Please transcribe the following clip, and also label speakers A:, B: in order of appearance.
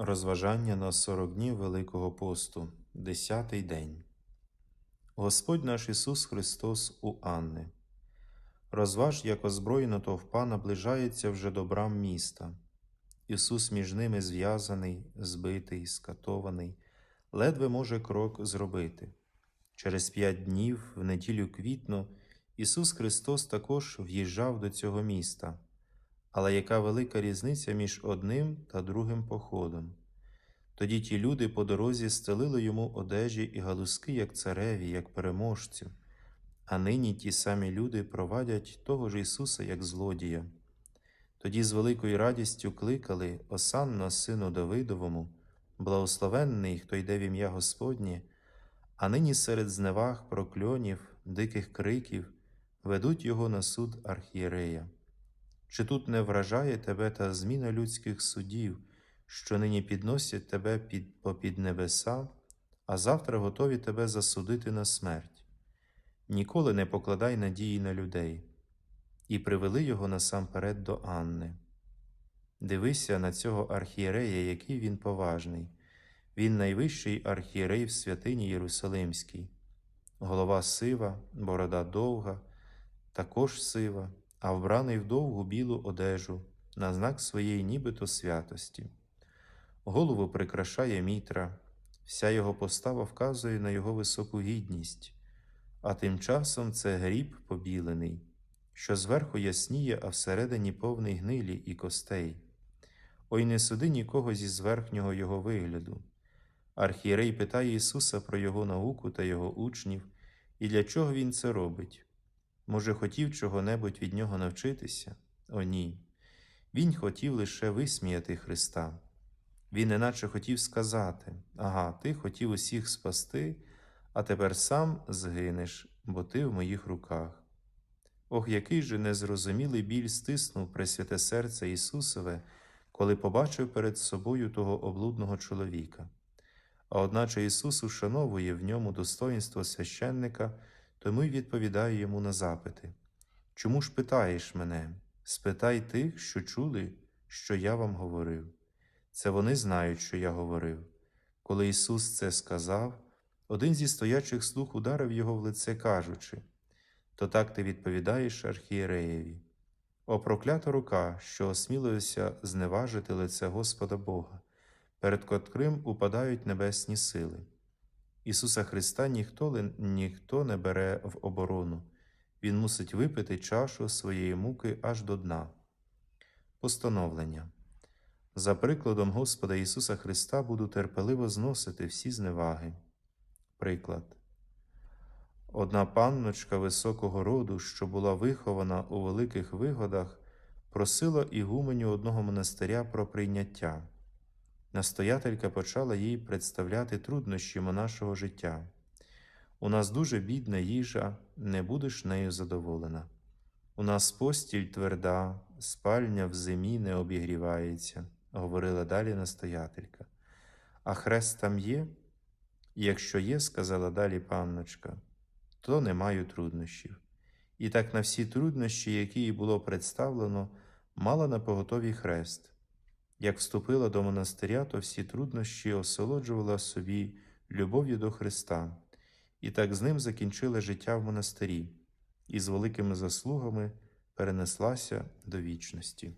A: Розважання на 40 днів Великого посту, 10 день. Господь наш Ісус Христос у Анни. Розваж, як озброєна товпа наближається вже до брам міста. Ісус між ними зв'язаний, збитий, скатований, ледве може крок зробити. Через п'ять днів, в неділю квітну, Ісус Христос також в'їжджав до цього міста. Але яка велика різниця між одним та другим походом? Тоді ті люди по дорозі стелили йому одежі і галузки, як цареві, як переможцю, а нині ті самі люди провадять того ж Ісуса як злодія. Тоді з великою радістю кликали Осанна, сину Давидовому, благословенний, хто йде в ім'я Господнє, а нині серед зневаг, прокльонів, диких криків ведуть його на суд архієрея. Чи тут не вражає тебе та зміна людських судів, що нині підносять тебе під, попід небеса, а завтра готові тебе засудити на смерть? Ніколи не покладай надії на людей, і привели його насамперед до Анни. Дивися на цього архієрея, який він поважний. Він найвищий архієрей в святині Єрусалимській, голова сива, борода довга, також сива, а вбраний в довгу білу одежу на знак своєї нібито святості. Голову прикрашає мітра, вся його постава вказує на його високу гідність, а тим часом це гріб побілений, що зверху ясніє, а всередині повний гнилі і костей. Ой не суди нікого зі зверхнього його вигляду. Архієрей питає Ісуса про його науку та його учнів і для чого він це робить. Може, хотів чого-небудь від нього навчитися? О, ні. Він хотів лише висміяти Христа. Він неначе хотів сказати: Ага, ти хотів усіх спасти, а тепер сам згинеш, бо ти в моїх руках. Ох, який же незрозумілий біль стиснув пресвяте серце Ісусове, коли побачив перед собою того облудного чоловіка. А одначе Ісус ушановує в ньому достоїнство священника, тому й відповідає йому на запити. Чому ж питаєш мене? Спитай тих, що чули, що я вам говорив. Це вони знають, що я говорив. Коли Ісус це сказав, один зі стоячих слуг ударив його в лице, кажучи то так ти відповідаєш архієреєві. О проклята рука, що осмілилася зневажити лице Господа Бога, перед котрим упадають небесні сили. Ісуса Христа ніхто, ніхто не бере в оборону, Він мусить випити чашу своєї муки аж до дна. Постановлення. За прикладом Господа Ісуса Христа буду терпеливо зносити всі зневаги. Приклад. Одна панночка високого роду, що була вихована у великих вигодах, просила ігуменю одного монастиря про прийняття. Настоятелька почала їй представляти труднощі монашого життя. У нас дуже бідна їжа, не будеш нею задоволена. У нас постіль тверда, спальня в зимі не обігрівається, говорила далі настоятелька. А хрест там є? Якщо є, сказала далі панночка, то не маю труднощів. І так на всі труднощі, які їй було представлено, мала на поготові хрест. Як вступила до монастиря, то всі труднощі осолоджувала собі любов'ю до Христа, і так з ним закінчила життя в монастирі, і з великими заслугами перенеслася до вічності.